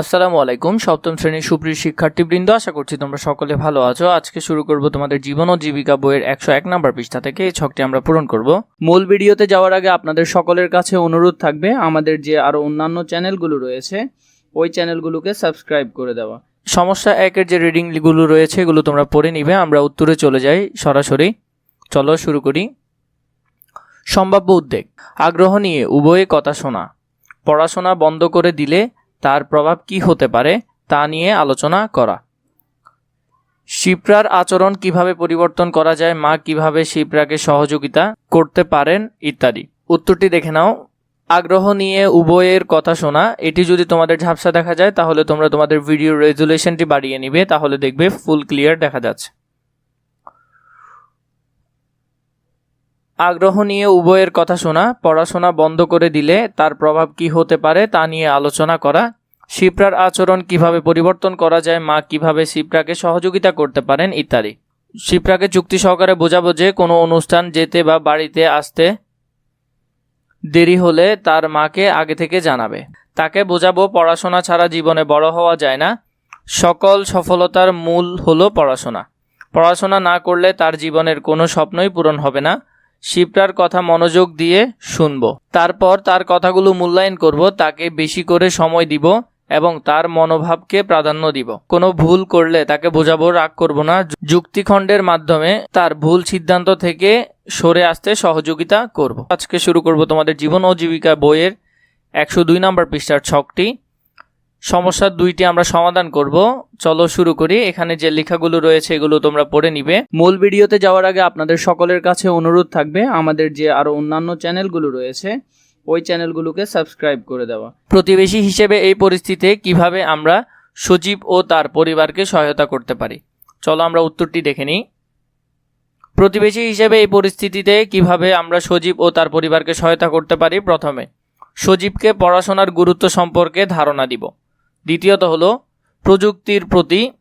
আসসালামু আলাইকুম, সপ্তম শ্রেণির সুপ্রিয় শিক্ষার্থীবৃন্দ, আশা করছি তোমরা সকলে ভালো আছো। আজকে শুরু করব তোমাদের জীবন ও জীবিকা বইয়ের একশো এক নম্বর পৃষ্ঠা থেকে। এই ছকটি আমরা পূরণ করব। মূল ভিডিওতে যাওয়ার আগে আপনাদের সকলের কাছে অনুরোধ থাকবে, আমাদের যে আরও অন্যান্য চ্যানেলগুলো রয়েছে, ওই চ্যানেলগুলোকে সাবস্ক্রাইব করে দেওয়া। সমস্যা একের যে রিডিংগুলো রয়েছে, এগুলো তোমরা পড়ে নিবে, আমরা উত্তরে চলে যাই সরাসরি। চলো শুরু করি। সম্ভাব্য উদ্বেগ। আগ্রহ নিয়ে উভয়ে কথা শোনা। পড়াশোনা বন্ধ করে দিলে তার প্রভাব কি হতে পারে তা নিয়ে আলোচনা করা। শিপ্রার আচরণ কীভাবে পরিবর্তন করা যায়, মা কীভাবে শিপ্রাকে সহযোগিতা করতে পারেন ইত্যাদি। উত্তরটি দেখে নাও। আগ্রহ নিয়ে উভয়ের কথা শোনা। এটি যদি তোমাদের ঝাপসা দেখা যায়, তাহলে তোমরা তোমাদের ভিডিও রেজুলেশনটি বাড়িয়ে নিবে। তাহলে দেখবে ফুল ক্লিয়ার দেখা যাচ্ছে। আগ্রহ নিয়ে উভয়ের কথা শোনা, পড়াশোনা বন্ধ করে দিলে তার প্রভাব কি হতে পারে তা নিয়ে আলোচনা করা। শিপ্রার আচরণ কীভাবে পরিবর্তন করা যায়, মা কীভাবে শিপ্রাকে সহযোগিতা করতে পারেন ইত্যাদি। শিপ্রাকে চুক্তি সহকারে বোঝাবো যে কোনো অনুষ্ঠান যেতে বা বাড়িতে আসতে দেরি হলে তার মাকে আগে থেকে জানাবে। তাকে বোঝাবো, পড়াশোনা ছাড়া জীবনে বড় হওয়া যায় না। সকল সফলতার মূল হলো পড়াশোনা। পড়াশোনা না করলে তার জীবনের কোনো স্বপ্নই পূরণ হবে না। শিপ্রার কথা মনোযোগ দিয়ে শুনব। তারপর তার কথাগুলো মূল্যায়ন করব, তাকে বেশি করে সময় দিব এবং তার মনোভাবকে প্রাধান্য দিব। কোনো ভুল করলে তাকে বোঝাবো, রাগ করব না। যুক্তিখণ্ডের মাধ্যমে তার ভুল সিদ্ধান্ত থেকে সরে আসতে সহযোগিতা করব। আজকে শুরু করব তোমাদের জীবন ও জীবিকা বইয়ের একশো দুই নম্বর পৃষ্ঠার ছকটি। সমস্যার দুইটি আমরা সমাধান করব। চলো শুরু করি। এখানে যে লেখাগুলো রয়েছে, এগুলো তোমরা পড়ে নিবে। মূল ভিডিওতে যাওয়ার আগে আপনাদের সকলের কাছে অনুরোধ থাকবে, আমাদের যে আরও অন্যান্য চ্যানেলগুলো রয়েছে, ওই চ্যানেলগুলোকে সাবস্ক্রাইব করে দেওয়া। প্রতিবেশী হিসেবে এই পরিস্থিতিতে কীভাবে আমরা সজীব ও তার পরিবারকে সহায়তা করতে পারি? চলো আমরা উত্তরটি দেখে নিই। প্রতিবেশী হিসেবে এই পরিস্থিতিতে কীভাবে আমরা সজীব ও তার পরিবারকে সহায়তা করতে পারি? প্রথমে, সজীবকে পড়াশোনার গুরুত্ব সম্পর্কে ধারণা দিব। দ্বিতীয়ত হলো, প্রযুক্তির প্রতি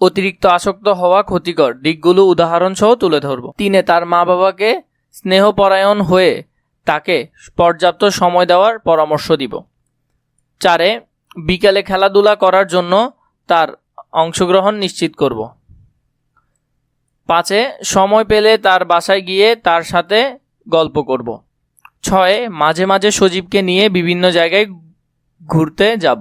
অতিরিক্ত আসক্ত হওয়া ক্ষতিকর দিকগুলো উদাহরণ সহ তুলে ধরব। তিনে, তার মা বাবাকে স্নেহপরায়ণ হয়ে তাকে পর্যাপ্ত সময় দেওয়ার পরামর্শ দিব। চারে, বিকেলে খেলাধুলা করার জন্য তার অংশগ্রহণ নিশ্চিত করব। পাঁচে, সময় পেলে তার বাসায় গিয়ে তার সাথে গল্প করব। ছয়ে, মাঝে মাঝে সজীবকে নিয়ে বিভিন্ন জায়গায় ঘুরতে যাব।